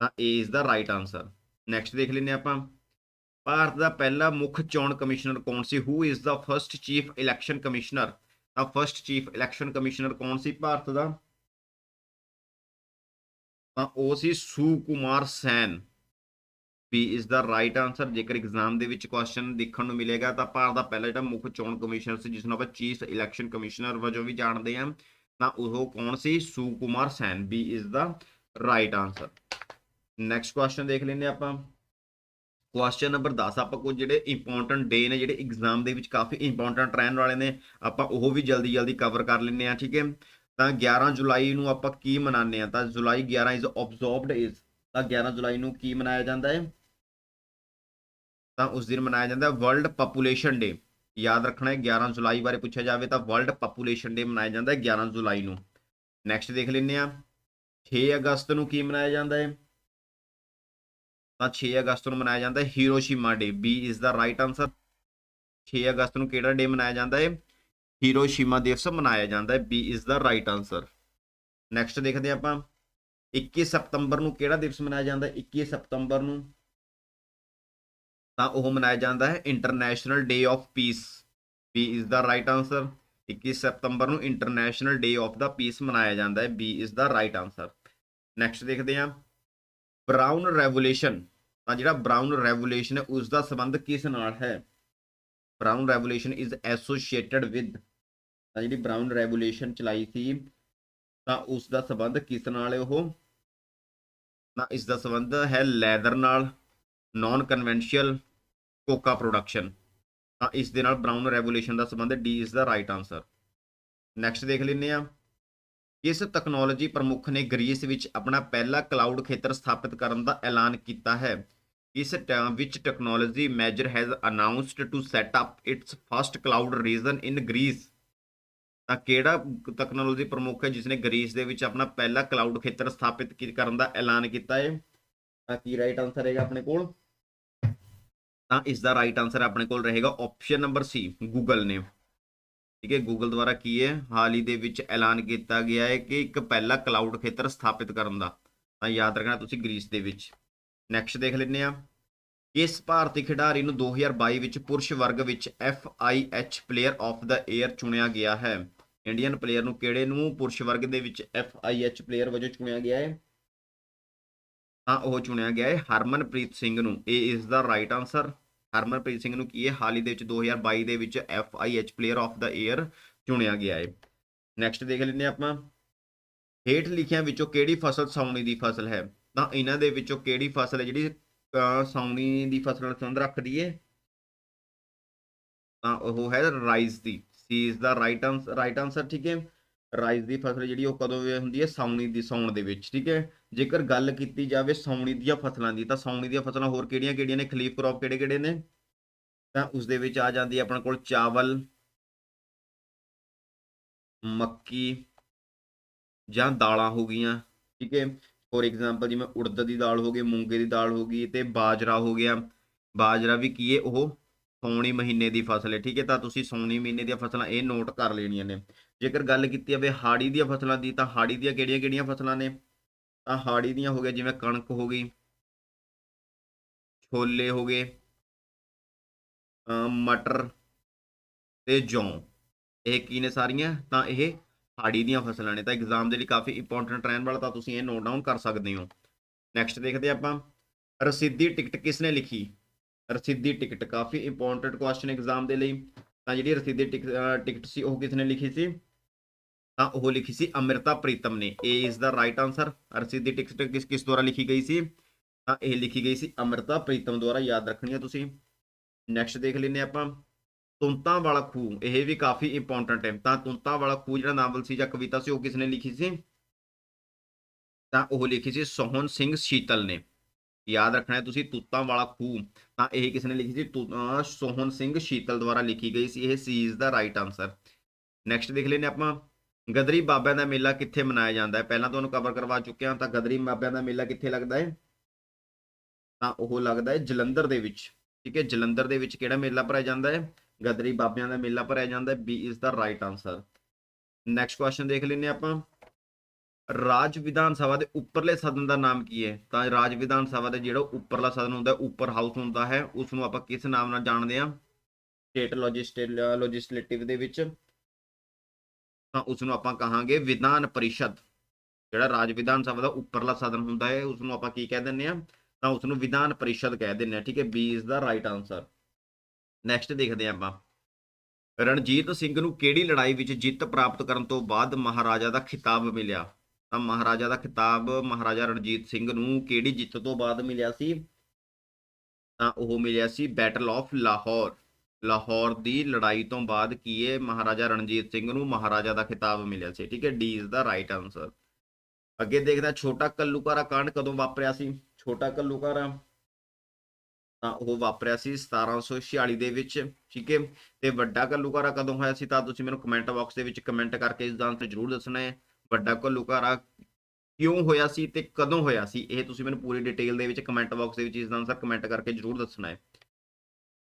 S1: ਤਾਂ ਇਹ ਇਸ ਦਾ ਰਾਈਟ ਆਨਸਰ ਨੈਕਸਟ ਦੇਖ ਲੈਂਦੇ ਹਾਂ ਆਪਾਂ। ਭਾਰਤ ਦਾ ਪਹਿਲਾ ਮੁੱਖ ਚੋਣ ਕਮਿਸ਼ਨਰ ਕੌਣ ਸੀ? Who is the first chief election commissioner ਤਾਂ ਫਰਸਟ ਚੀਫ ਇਲੈਕਸ਼ਨ ਕਮਿਸ਼ਨਰ ਕੌਣ ਸੀ ਭਾਰਤ ਦਾ? ਤਾਂ ਉਹ ਸੀ Sukumar Sen. B is the right answer ਜੇਕਰ ਐਗਜ਼ਾਮ ਦੇ ਵਿੱਚ ਕੁਐਸਚਨ ਦੇਖਣ ਨੂੰ ਮਿਲੇਗਾ ਤਾਂ ਭਾਰਤ ਦਾ ਪਹਿਲਾ ਜਿਹੜਾ ਮੁੱਖ ਚੋਣ ਕਮਿਸ਼ਨਰ ਸੀ, ਜਿਸ ਨੂੰ ਆਪਾਂ ਚੀਫ ਇਲੈਕਸ਼ਨ ਕਮਿਸ਼ਨਰ ਵਜੋਂ ਵੀ ਜਾਣਦੇ ਹਾਂ, ਤਾਂ ਉਹ ਕੌਣ ਸੀ? Sukumar Sen. B is the right answer next question ਦੇਖ ਲੈਂਦੇ ਆਪਾਂ। ਕੁਐਸਚਨ ਨੰਬਰ 10 ਆਪਾਂ ਕੁਝ ਜਿਹੜੇ ਇੰਪੋਰਟੈਂਟ ਡੇ ਨੇ, ਜਿਹੜੇ ਐਗਜ਼ਾਮ ਦੇ ਵਿੱਚ ਕਾਫੀ ਇੰਪੋਰਟੈਂਟ ਰਹਿਣ ਵਾਲੇ ਨੇ, ਆਪਾਂ ਉਹ ਵੀ ਜਲਦੀ ਜਲਦੀ ਕਵਰ ਕਰ ਲੈਂਦੇ ਆ ਠੀਕ ਹੈ? ਤਾਂ 11 ਜੁਲਾਈ ਨੂੰ ਆਪਾਂ ਕੀ ਮਨਾਉਂਦੇ ਆ ਤਾਂ ਜੁਲਾਈ 11 ਇਜ਼ ਆਬਜ਼ਰਵਡ ਇਜ਼ ਤਾਂ 11 ਜੁਲਾਈ ਨੂੰ ਕੀ ਮਨਾਇਆ ਜਾਂਦਾ ਹੈ? ਤਾਂ ਉਸ ਦਿਨ ਮਨਾਇਆ ਜਾਂਦਾ ਹੈ ਵਰਲਡ ਪੋਪੂਲੇਸ਼ਨ ਡੇ ਯਾਦ ਰੱਖਣਾ ਹੈ 11 ਜੁਲਾਈ ਬਾਰੇ ਪੁੱਛਿਆ ਜਾਵੇ ਤਾਂ ਵਰਲਡ ਪੋਪੂਲੇਸ਼ਨ ਡੇ ਮਨਾਇਆ ਜਾਂਦਾ ਹੈ 11 ਜੁਲਾਈ ਨੂੰ। ਨੈਕਸਟ ਦੇਖ ਲੈਂਦੇ ਆ 6 ਅਗਸਤ ਨੂੰ ਕੀ ਮਨਾਇਆ ਜਾਂਦਾ ਹੈ? ਤਾਂ 6 ਅਗਸਤ ਨੂੰ ਮਨਾਇਆ ਜਾਂਦਾ ਹੈ Hiroshima day B is the right answer 6 ਅਗਸਤ ਨੂੰ ਕਿਹੜਾ ਡੇ ਮਨਾਇਆ ਜਾਂਦਾ ਹੈ? ਹੀਰੋਸ਼ੀਮਾ ਦਿਵਸ ਮਨਾਇਆ ਜਾਂਦਾ ਹੈ B is the right answer next ਦੇਖਦੇ ਹਾਂ ਆਪਾਂ। 21 ਸਤੰਬਰ ਨੂੰ ਕਿਹੜਾ ਦਿਵਸ ਮਨਾਇਆ ਜਾਂਦਾ ਹੈ? 21 ਸਤੰਬਰ ਨੂੰ ਤਾਂ ਉਹ ਮਨਾਇਆ ਜਾਂਦਾ ਹੈ international day of peace B is the right answer 21 ਸਤੰਬਰ ਨੂੰ international day of the peace ਮਨਾਇਆ ਜਾਂਦਾ ਹੈ B is the right answer next ਦੇਖਦੇ ਹਾਂ। ਬ੍ਰਾਊਨ ਰੈਵੋਲੂਸ਼ਨ ਤਾਂ ਜਿਹੜਾ ਬ੍ਰਾਊਨ ਰੈਵੋਲੂਸ਼ਨ ਹੈ ਉਸ ਦਾ ਸੰਬੰਧ ਕਿਸ ਨਾਲ ਹੈ? Brown revolution is associated with ਤਾਂ ਜਿਹੜੀ ਬ੍ਰਾਊਨ ਰੈਵੋਲੂਸ਼ਨ ਚਲਾਈ ਸੀ, ਤਾਂ ਉਸ ਦਾ ਸੰਬੰਧ ਕਿਸ ਨਾਲ ਹੈ ਉਹ? ਤਾਂ ਇਸ ਦਾ ਸੰਬੰਧ ਹੈ ਲੈਦਰ ਨਾਲ ਨਾਨ ਕਨਵੈਂਸ਼ੀਅਲ ਕੋਕਾ ਪ੍ਰੋਡਕਸ਼ਨ ਤਾਂ ਇਸ ਦੇ ਨਾਲ ਬ੍ਰਾਊਨ ਰੈਵੋਲੂਸ਼ਨ ਦਾ ਸੰਬੰਧ ਡੀ ਇਸ ਦਾ ਰਾਈਟ ਆਨਸਰ ਨੈਕਸਟ ਦੇਖ ਲੈਂਦੇ ਆ ਇਸ ਟੈਕਨੋਲੋਜੀ ਪ੍ਰਮੁੱਖ ਨੇ ਗ੍ਰੀਸ ਵਿੱਚ ਆਪਣਾ ਪਹਿਲਾ ਕਲਾਊਡ ਖੇਤਰ ਸਥਾਪਿਤ ਕਰਨ ਦਾ ਐਲਾਨ ਕੀਤਾ ਹੈ। ਇਸ ਟਰਮ ਵਿੱਚ technology major has announced to set up its first cloud region in Greece ਤਾਂ ਕਿਹੜਾ ਟੈਕਨੋਲੋਜੀ ਪ੍ਰਮੁੱਖ ਹੈ ਜਿਸ ਨੇ ਗ੍ਰੀਸ ਦੇ ਵਿੱਚ ਆਪਣਾ ਪਹਿਲਾ ਕਲਾਊਡ ਖੇਤਰ ਸਥਾਪਿਤ ਕੀ- ਕਰਨ ਦਾ ਐਲਾਨ ਕੀਤਾ ਹੈ ਤਾਂ ਕੀ ਰਾਈਟ ਆਨਸਰ ਹੈਗਾ ਆਪਣੇ ਕੋਲ? ਤਾਂ ਇਸ ਦਾ ਰਾਈਟ ਆਨਸਰ ਆਪਣੇ ਕੋਲ ਰਹੇਗਾ ਆਪਸ਼ਨ ਨੰਬਰ ਸੀ ਗੂਗਲ ਨੇ। ਠੀਕ ਹੈ ਗੂਗਲ ਦੁਆਰਾ ਕੀ ਹੈ? ਹਾਲ ਹੀ ਦੇ ਵਿੱਚ ਐਲਾਨ ਕੀਤਾ ਗਿਆ ਹੈ ਕਿ ਇੱਕ ਪਹਿਲਾ ਕਲਾਊਡ ਖੇਤਰ ਸਥਾਪਿਤ ਕਰਨ ਦਾ। ਤਾਂ ਯਾਦ ਰੱਖਣਾ ਤੁਸੀਂ ਗ੍ਰੀਸ ਦੇ ਵਿੱਚ। ਨੈਕਸਟ ਦੇਖ ਲੈਂਦੇ ਆ ਇਸ ਭਾਰਤੀ ਖਿਡਾਰੀ ਨੂੰ 2022 ਵਿੱਚ ਪੁਰਸ਼ ਵਰਗ ਵਿੱਚ F I FIH player of the year ਚੁਣਿਆ ਗਿਆ ਹੈ। ਇੰਡੀਅਨ ਪਲੇਅਰ ਨੂੰ ਕਿਹੜੇ ਨੂੰ ਪੁਰਸ਼ ਵਰਗ ਦੇ ਵਿੱਚ FIH ਪਲੇਅਰ ਵਜੋਂ ਚੁਣਿਆ ਗਿਆ ਹੈ? ਤਾਂ ਉਹ ਚੁਣਿਆ ਗਿਆ ਹੈ ਹਰਮਨਪ੍ਰੀਤ ਸਿੰਘ ਨੂੰ। ਇਹ ਇਸ ਦਾ ਰਾਈਟ ਆਨਸਰ ਹਰਮਨਪ੍ਰੀਤ ਸਿੰਘ ਨੂੰ ਕੀ ਹੈ? ਹਾਲ ਹੀ ਦੇ ਵਿੱਚ 2022 ਦੇ ਵਿੱਚ FIH player of the year ਚੁਣਿਆ ਗਿਆ ਹੈ। ਨੈਕਸਟ ਦੇਖ ਲੈਂਦੇ ਹਾਂ ਆਪਾਂ। ਹੇਠ ਲਿਖਿਆਂ ਵਿੱਚੋਂ ਕਿਹੜੀ ਫਸਲ ਸਾਉਣੀ ਦੀ ਫਸਲ ਹੈ? ਤਾਂ ਇਹਨਾਂ ਦੇ ਵਿੱਚੋਂ ਕਿਹੜੀ ਫਸਲ ਹੈ ਜਿਹੜੀ ਸਾਉਣੀ ਦੀ ਫਸਲ ਨਾਲ ਸੰਬੰਧ ਰੱਖਦੀ ਹੈ? ਤਾਂ ਉਹ ਹੈ rice the. C is the right answer right answer ਠੀਕ ਹੈ? ਰਾਈਸ ਦੀ ਫਸਲ ਜਿਹੜੀ ਉਹ ਕਦੋਂ ਵੇ ਹੁੰਦੀ ਹੈ? ਸਾਉਣੀ ਦੀ, ਸਾਉਣ ਦੇ ਵਿੱਚ, ਠੀਕ ਹੈ? ਜੇਕਰ ਗੱਲ ਕੀਤੀ ਜਾਵੇ ਸਾਉਣੀ ਦੀਆਂ ਫਸਲਾਂ ਦੀ, ਤਾਂ ਸਾਉਣੀ ਦੀਆਂ ਫਸਲਾਂ ਹੋਰ ਕਿਹੜੀਆਂ ਕਿਹੜੀਆਂ ਨੇ? ਖਲੀਫ ਕ੍ਰੌਪ ਕਿਹੜੇ ਕਿਹੜੇ ਨੇ? ਤਾਂ ਉਸ ਦੇ ਵਿੱਚ ਆ ਜਾਂਦੀ ਹੈ ਆਪਣੇ ਕੋਲ ਚਾਵਲ, ਮੱਕੀ ਜਾਂ ਦਾਲਾਂ ਹੋ ਗਈਆਂ, ਠੀਕ ਹੈ? ਫੋਰ ਐਗਜ਼ਾਮਪਲ ਜਿਵੇਂ ਉੜਦ ਦੀ ਦਾਲ ਹੋ ਗਈ, ਮੂੰਗੇ ਦੀ ਦਾਲ ਹੋ ਗਈ ਤੇ ਬਾਜਰਾ ਹੋ ਗਿਆ। ਬਾਜਰਾ ਵੀ ਕੀ ਹੈ ਉਹ? ਸੌਣੀ ਮਹੀਨੇ ਦੀ ਫਸਲ ਹੈ, ਠੀਕ ਹੈ, ਤਾਂ ਤੁਸੀਂ ਸੌਣੀ ਮਹੀਨੇ ਦੀਆਂ ਫਸਲਾਂ ਇਹ ਨੋਟ ਕਰ ਲੈਣੀਆਂ ਨੇ। ਜੇਕਰ ਗੱਲ ਕੀਤੀ ਜਾਵੇ ਹਾੜੀ ਦੀਆਂ ਫਸਲਾਂ ਦੀ, ਤਾਂ ਹਾੜੀ ਦੀਆਂ ਕਿਹੜੀਆਂ ਕਿਹੜੀਆਂ ਫਸਲਾਂ ਨੇ? ਤਾਂ ਹਾੜੀ ਦੀਆਂ ਹੋ ਗਿਆ ਜਿਵੇਂ ਕਣਕ ਹੋ ਗਈ, ਛੋਲੇ ਹੋ ਗਏ ਮਟਰ ਤੇ ਜੌਂ। ਇਹ ਕੀ ਨੇ ਸਾਰੀਆਂ? ਤਾਂ ਇਹ ਹਾੜੀ ਦੀਆਂ ਫਸਲਾਂ ਨੇ। ਤਾਂ ਐਗਜ਼ਾਮ ਦੇ ਲਈ ਕਾਫੀ ਇੰਪੋਰਟੈਂਟ ਰਹਿਣ ਵਾਲਾ ਤਾਂ ਤੁਸੀਂ ਇਹ ਨੋਟ ਡਾਊਨ ਕਰ ਸਕਦੇ ਹੋ। ਨੈਕਸਟ ਦੇਖਦੇ ਆਪਾਂ। ਰਸੀਦੀ ਟਿਕਟ ਕਿਸ ਨੇ ਲਿਖੀ? ਰਸੀਦੀ ਟਿਕਟ, ਕਾਫੀ ਇੰਪੋਰਟੈਂਟ ਕੁਐਸਚਨ ਐਗਜ਼ਾਮ ਦੇ ਲਈ। ਤਾਂ ਜਿਹੜੀ ਰਸੀਦੀ ਟਿਕਟ ਸੀ, ਉਹ ਕਿਸ ਨੇ ਲਿਖੀ ਸੀ? ਤਾਂ ਉਹ ਲਿਖੀ ਸੀ ਅਮ੍ਰਿਤਾ ਪ੍ਰੀਤਮ ਨੇ। ਇਹ ਇਸ ਦਾ ਰਾਈਟ ਆਨਸਰ ਰਸੀਦੀ ਟਿਕਟ ਕਿਸ ਕਿਸ ਦੁਆਰਾ ਲਿਖੀ ਗਈ ਸੀ? ਤਾਂ ਇਹ ਲਿਖੀ ਗਈ ਸੀ ਅਮ੍ਰਿਤਾ ਪ੍ਰੀਤਮ ਦੁਆਰਾ, ਯਾਦ ਰੱਖਣੀ ਹੈ ਤੁਸੀਂ। ਨੈਕਸਟ ਦੇਖ ਲੈਂਦੇ ਆਪਾਂ। ਤੁੰਤਾਂ ਵਾਲਾ ਖੂਹ, ਇਹ ਵੀ ਕਾਫੀ ਇੰਪੋਰਟੈਂਟ ਹੈ। ਤਾਂ ਤੁੰਤਾਂ ਵਾਲਾ ਖੂਹ ਜਿਹੜਾ ਨਾਵਲ ਸੀ ਜਾਂ ਕਵਿਤਾ ਸੀ, ਉਹ ਕਿਸ ਨੇ ਲਿਖੀ ਸੀ? ਤਾਂ ਉਹ ਲਿਖੀ ਸੀ ਸੋਹਨ ਸਿੰਘ ਸ਼ੀਤਲ ਨੇ। ਯਾਦ ਰੱਖਣਾ ਹੈ, ਤੁਸੀਂ ਤੂਤਾਂ ਵਾਲਾ ਖੂਹ, ਤਾਂ ਇਹ ਕਿਸ ਨੇ ਲਿਖੀ ਸੀ, ਤੁ- ਅਹ ਸਿੰਘ ਸ਼ੀਤਲ ਦੁਆਰਾ ਲਿਖੀ ਗਈ ਸੀ, ਇਹ C is the right answer next ਦੇਖ ਲੈਂਦੇ ਆਪਾਂ, ਗਦਰੀ ਬਾਬਿਆਂ ਦਾ ਮੇਲਾ ਕਿੱਥੇ ਮਨਾਇਆ ਜਾਂਦਾ ਹੈ? ਪਹਿਲਾਂ ਤੁਹਾਨੂੰ ਕਵਰ ਕਰਵਾ ਚੁੱਕੇ ਹਾਂ, ਤਾਂ ਗਦਰੀ ਬਾਬਿਆਂ ਦਾ ਮੇਲਾ ਕਿੱਥੇ ਲੱਗਦਾ ਹੈ? ਤਾਂ ਉਹ ਲੱਗਦਾ ਹੈ ਜਲੰਧਰ ਦੇ ਵਿੱਚ। ਠੀਕ ਹੈ, ਜਲੰਧਰ ਦੇ ਵਿੱਚ ਕਿਹੜਾ ਮੇਲਾ ਭਰਿਆ ਜਾਂਦਾ ਹੈ? ਗਦਰੀ ਬਾਬਿਆਂ ਦਾ ਮੇਲਾ ਭਰਿਆ ਜਾਂਦਾ ਹੈ B is the right answer next question ਦੇਖ ਲੈਂਦੇ ਹਾਂ ਆਪਾਂ। ਰਾਜ ਵਿਧਾਨ ਸਭਾ ਦੇ ਉੱਪਰਲੇ ਸਦਨ ਦਾ ਨਾਮ ਕੀ ਹੈ? ਤਾਂ ਰਾਜ ਵਿਧਾਨ ਸਭਾ ਦਾ ਜਿਹੜਾ ਉੱਪਰਲਾ ਸਦਨ ਹੁੰਦਾ ਉੱਪਰ ਹਾਊਸ ਹੁੰਦਾ ਹੈ ਉਸ ਨੂੰ ਆਪਾਂ ਕਿਸ ਨਾਮ ਨਾਲ ਜਾਣਦੇ ਹਾਂ? ਸਟੇਟ ਲੈਜਿਸਲੇਟਿਵ ਦੇ ਵਿੱਚ। ਤਾਂ ਉਸ ਨੂੰ ਆਪਾਂ ਕਹਾਂਗੇ ਵਿਧਾਨ ਪਰਿਸ਼ਦ। ਜਿਹੜਾ ਰਾਜ ਵਿਧਾਨ ਸਭਾ ਦਾ ਉੱਪਰਲਾ ਸਦਨ ਹੁੰਦਾ ਹੈ ਉਸ ਨੂੰ ਆਪਾਂ ਕੀ ਕਹਿ ਦਿੰਦੇ ਹਾਂ? ਤਾਂ ਉਸ ਨੂੰ ਵਿਧਾਨ ਪਰਿਸ਼ਦ ਕਹਿ ਦਿੰਦੇ ਆ ਠੀਕ ਹੈ? B is the right answer next ਦੇਖਦੇ ਹਾਂ ਆਪਾਂ। ਰਣਜੀਤ ਸਿੰਘ ਨੂੰ ਕਿਹੜੀ ਲੜਾਈ ਵਿੱਚ ਜਿੱਤ ਪ੍ਰਾਪਤ ਕਰਨ ਤੋਂ ਬਾਅਦ ਮਹਾਰਾਜਾ ਦਾ ਖਿਤਾਬ ਮਿਲਿਆ? ਤਾਂ ਮਹਾਰਾਜਾ ਦਾ ਖਿਤਾਬ ਮਹਾਰਾਜਾ ਰਣਜੀਤ ਸਿੰਘ ਨੂੰ ਕਿਹੜੀ ਜਿੱਤ ਤੋਂ ਬਾਅਦ ਮਿਲਿਆ ਸੀ? ਤਾਂ ਉਹ ਮਿਲਿਆ ਸੀ ਬੈਟਲ ਆਫ ਲਾਹੌਰ ਲਾਹੌਰ ਦੀ ਲੜਾਈ ਤੋਂ ਬਾਅਦ ਕੀ ਹੈ ਮਹਾਰਾਜਾ ਰਣਜੀਤ ਸਿੰਘ ਨੂੰ ਮਹਾਰਾਜਾ ਦਾ ਖਿਤਾਬ ਮਿਲਿਆ ਸੀ? ਠੀਕ ਹੈ D is the right answer ਅੱਗੇ ਦੇਖਦਾ ਛੋਟਾ ਕੱਲੂਕਾਰਾ ਕਾਂਡ ਕਦੋਂ ਵਾਪਰਿਆ ਸੀ? ਛੋਟਾ ਕੱਲੂਕਾਰਾ ਤਾਂ ਉਹ ਵਾਪਰਿਆ ਸੀ 1746 ਦੇ ਵਿੱਚ, ਠੀਕ ਹੈ। ਤੇ ਵੱਡਾ ਕੱਲੂਕਾਰਾ ਕਦੋਂ ਹੋਇਆ ਸੀ? ਤਾਂ ਤੁਸੀਂ ਮੈਨੂੰ ਕਮੈਂਟ ਬਾਕਸ ਦੇ ਵਿੱਚ ਕਮੈਂਟ ਕਰਕੇ ਇਸ ਦਾ ਆਨਸਰ ਜ਼ਰੂਰ ਦੱਸਣਾ ਹੈ। ਵੱਡਾ ਕੱਲੂਕਾਰਾ ਕਿਉਂ ਹੋਇਆ ਸੀ ਤੇ ਕਦੋਂ ਹੋਇਆ ਸੀ? ਇਹ ਤੁਸੀਂ ਮੈਨੂੰ ਪੂਰੀ ਡਿਟੇਲ ਦੇ ਵਿੱਚ ਕਮੈਂਟ ਬਾਕਸ ਦੇ ਵਿੱਚ ਇਸ ਦਾ ਆਨਸਰ ਕਮੈਂਟ ਕਰਕੇ ਜ਼ਰੂਰ ਦੱਸਣਾ ਹੈ।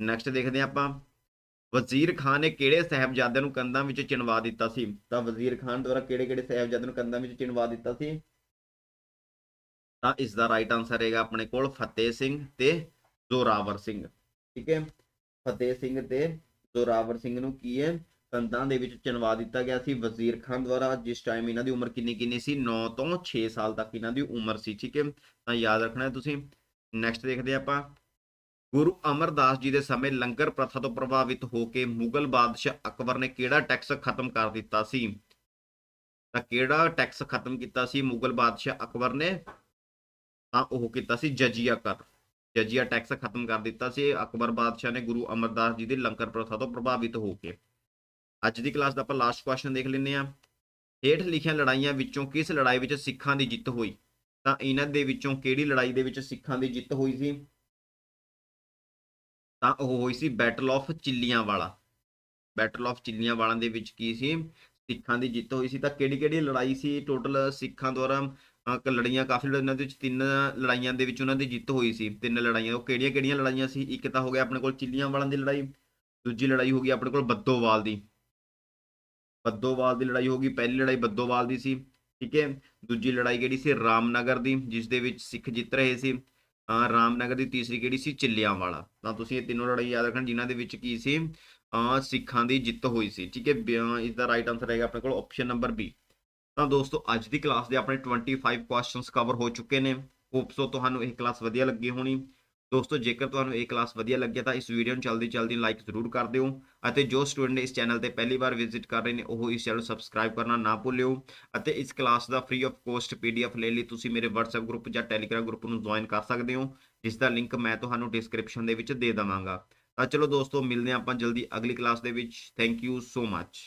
S1: ਨੈਕਸਟ ਦੇਖਦੇ ਹਾਂ ਆਪਾਂ। ਵਜ਼ੀਰ ਖਾਨ ਨੇ ਕਿਹੜੇ ਸਾਹਿਬਜ਼ਾਦਿਆਂ ਨੂੰ ਕੰਧਾਂ ਵਿੱਚ ਚਿਣਵਾ ਦਿੱਤਾ ਸੀ? ਤਾਂ ਵਜ਼ੀਰ ਖਾਨ ਦੁਆਰਾ ਕਿਹੜੇ ਕਿਹੜੇ ਸਾਹਿਬਜ਼ਾਦਿਆਂ ਨੂੰ ਕੰਧਾਂ ਵਿੱਚ ਚਿਣਵਾ ਦਿੱਤਾ ਸੀ? ਤਾਂ ਇਸ ਦਾ ਰਾਈਟ ਆਨਸਰ ਰਹੇਗਾ ਆਪਣੇ ਕੋਲ ਫਤਿਹ ਸਿੰਘ ਤੇ ਜ਼ੋਰਾਵਰ ਸਿੰਘ। ਠੀਕ ਹੈ? ਫਤਿਹ ਸਿੰਘ ਤੇ ਜ਼ੋਰਾਵਰ ਸਿੰਘ ਨੂੰ ਕੀ ਹੈ? ਕੰਧਾਂ ਦੇ ਵਿੱਚ ਚਿਣਵਾ ਦਿੱਤਾ ਗਿਆ ਸੀ। ਵਜ਼ੀਰ ਖਾਨ ਦੁਆਰਾ ਜਿਸ ਟਾਈਮ ਇਹਨਾਂ ਦੀ ਉਮਰ ਕਿੰਨੀ ਕਿੰਨੀ ਸੀ? 9 ਤੋਂ 6 ਸਾਲ ਤੱਕ ਇਹਨਾਂ ਦੀ ਉਮਰ ਸੀ, ਠੀਕ ਹੈ? ਤਾਂ ਯਾਦ ਰੱਖਣਾ ਹੈ ਤੁਸੀਂ। ਨੈਕਸਟ ਦੇਖਦੇ ਆਪਾਂ। ਗੁਰੂ ਅਮਰਦਾਸ ਜੀ ਦੇ ਸਮੇਂ ਲੰਗਰ ਪ੍ਰਥਾ ਤੋਂ ਪ੍ਰਭਾਵਿਤ ਹੋ ਕੇ ਮੁਗਲ ਬਾਦਸ਼ਾਹ ਅਕਬਰ ਨੇ ਕਿਹੜਾ ਟੈਕਸ ਖਤਮ ਕਰ ਦਿੱਤਾ ਸੀ? ਤਾਂ ਕਿਹੜਾ ਟੈਕਸ ਖਤਮ ਕੀਤਾ ਸੀ ਮੁਗਲ ਬਾਦਸ਼ਾਹ ਅਕਬਰ ਨੇ? ਤਾਂ ਉਹ ਕੀਤਾ ਸੀ ਜਜੀਆ ਕਰ। ਜਜੀਆ ਟੈਕਸ ਖਤਮ ਕਰ ਦਿੱਤਾ ਸੀ। ਅਕਬਰ ਬਾਦਸ਼ਾਹ ਨੇ ਗੁਰੂ ਅਮਰਦਾਸ ਜੀ ਦੀ ਲੰਗਰ ਪ੍ਰਥਾ ਤੋਂ ਪ੍ਰਭਾਵਿਤ ਹੋ ਕੇ। ਅੱਜ ਦੀ ਕਲਾਸ ਦਾ ਆਪਾਂ ਲਾਸਟ ਕੁਐਸਚਨ ਦੇਖ ਲੈਂਦੇ ਹਾਂ। ਹੇਠ ਲਿਖੀਆਂ ਲੜਾਈਆਂ ਵਿੱਚੋਂ ਕਿਸ ਲੜਾਈ ਵਿੱਚ ਸਿੱਖਾਂ ਦੀ ਜਿੱਤ ਹੋਈ? ਤਾਂ ਇਹਨਾਂ ਦੇ ਵਿੱਚੋਂ ਕਿਹੜੀ ਲੜਾਈ ਦੇ ਵਿੱਚ ਸਿੱਖਾਂ ਦੀ ਜਿੱਤ ਹੋਈ ਸੀ? ਤਾਂ ਉਹ ਹੋਈ ਸੀ ਬੈਟਲ ਆਫ ਚਿੱਲੀਆਂ ਵਾਲਾ ਬੈਟਲ ਆਫ ਚਿੱਲੀਆਂ ਵਾਲਾਂ ਦੇ ਵਿੱਚ ਕੀ ਸੀ? ਸਿੱਖਾਂ ਦੀ ਜਿੱਤ ਹੋਈ ਸੀ। ਤਾਂ ਕਿਹੜੀ ਕਿਹੜੀ ਲੜਾਈ ਸੀ? ਟੋਟਲ ਸਿੱਖਾਂ ਦੁਆਰਾ ਅਹ, ਲੜੀਆਂ ਕਾਫੀ ਉਹਨਾਂ ਦੇ ਵਿੱਚ ਤਿੰਨ ਲੜਾਈਆਂ ਦੇ ਵਿੱਚ ਉਹਨਾਂ ਦੀ ਜਿੱਤ ਹੋਈ ਸੀ। ਤਿੰਨ ਲੜਾਈਆਂ ਉਹ ਕਿਹੜੀਆਂ ਕਿਹੜੀਆਂ ਲੜਾਈਆਂ ਸੀ? ਇੱਕ ਤਾਂ ਹੋ ਗਿਆ ਆਪਣੇ ਕੋਲ ਚਿੱਲੀਆਂ ਵਾਲਾਂ ਦੀ ਲੜਾਈ ਦੂਜੀ ਲੜਾਈ ਹੋ ਗਈ ਆਪਣੇ ਕੋਲ ਬੱਦੋਵਾਲ ਦੀ। ਬੱਦੋਵਾਲ ਦੀ ਲੜਾਈ ਹੋ ਗਈ, ਪਹਿਲੀ ਲੜਾਈ ਬੱਦੋਵਾਲ ਦੀ ਸੀ, ਠੀਕ ਹੈ, ਦੂਜੀ ਲੜਾਈ ਕਿਹੜੀ ਸੀ, ਰਾਮਨਗਰ ਦੀ, ਜਿਸ ਦੇ ਵਿੱਚ ਸਿੱਖ ਜਿੱਤ ਰਹੇ ਸੀ ਰਾਮਨਗਰ ਦੀ ਤੀਸਰੀ ਕਿਹੜੀ ਸੀ ਚਿੱਲਿਆਂ ਵਾਲਾ ਤਾਂ ਤੁਸੀਂ ਇਹ ਤਿੰਨੋਂ ਲੜਾਈ ਯਾਦ ਰੱਖਣ, ਜਿਨ੍ਹਾਂ ਦੇ ਵਿੱਚ ਕੀ ਸੀ ਸਿੱਖਾਂ ਦੀ ਜਿੱਤ ਹੋਈ ਸੀ, ਠੀਕ ਹੈ ਇਸ ਦਾ ਰਾਈਟ ਆਨਸਰ ਹੈਗਾ ਆਪਣੇ ਕੋਲ ਆਪਸ਼ਨ ਨੰਬਰ ਬੀ ਤਾਂ ਦੋਸਤੋ ਅੱਜ ਦੀ ਕਲਾਸ ਦੇ ਆਪਣੇ 25 ਕੁਐਸਚਨਸ ਕਵਰ ਹੋ ਚੁੱਕੇ ਨੇ ਹੋਪਸੋ ਤੁਹਾਨੂੰ ਇਹ ਕਲਾਸ ਵਧੀਆ ਲੱਗੀ ਹੋਣੀ ਦੋਸਤੋ, ਜੇਕਰ ਤੁਹਾਨੂੰ ਇਹ ਕਲਾਸ ਵਧੀਆ ਲੱਗਿਆ ਤਾਂ ਇਸ ਵੀਡੀਓ ਨੂੰ ਜਲਦੀ ਜਲਦੀ ਲਾਈਕ ਜ਼ਰੂਰ ਕਰ ਦਿਓ ਅਤੇ ਜੋ ਸਟੂਡੈਂਟ ਇਸ ਚੈਨਲ ਤੇ ਪਹਿਲੀ ਵਾਰ ਵਿਜ਼ਿਟ ਕਰ ਰਹੇ ਨੇ, ਉਹ ਇਸ ਚੈਨਲ ਨੂੰ ਸਬਸਕ੍ਰਾਈਬ ਕਰਨਾ ਨਾ ਭੁੱਲਿਓ ਅਤੇ ਇਸ ਕਲਾਸ ਦਾ ਫ੍ਰੀ ਆਫ ਕੋਸਟ ਪੀਡੀਐਫ ਲੈ ਲਈ ਤੁਸੀਂ ਮੇਰੇ WhatsApp ਗਰੁੱਪ ਜਾਂ Telegram ਗਰੁੱਪ ਨੂੰ ਜੁਆਇਨ ਕਰ ਸਕਦੇ ਹੋ, ਜਿਸ ਦਾ ਲਿੰਕ ਮੈਂ ਤੁਹਾਨੂੰ ਡਿਸਕ੍ਰਿਪਸ਼ਨ ਦੇ ਵਿੱਚ ਦੇ ਦਵਾਂਗਾ। ਤਾਂ ਚਲੋ ਦੋਸਤੋ, ਮਿਲਦੇ ਹਾਂ ਆਪਾਂ ਜਲਦੀ ਅਗਲੀ ਕਲਾਸ ਦੇ ਵਿੱਚ। Thank you so much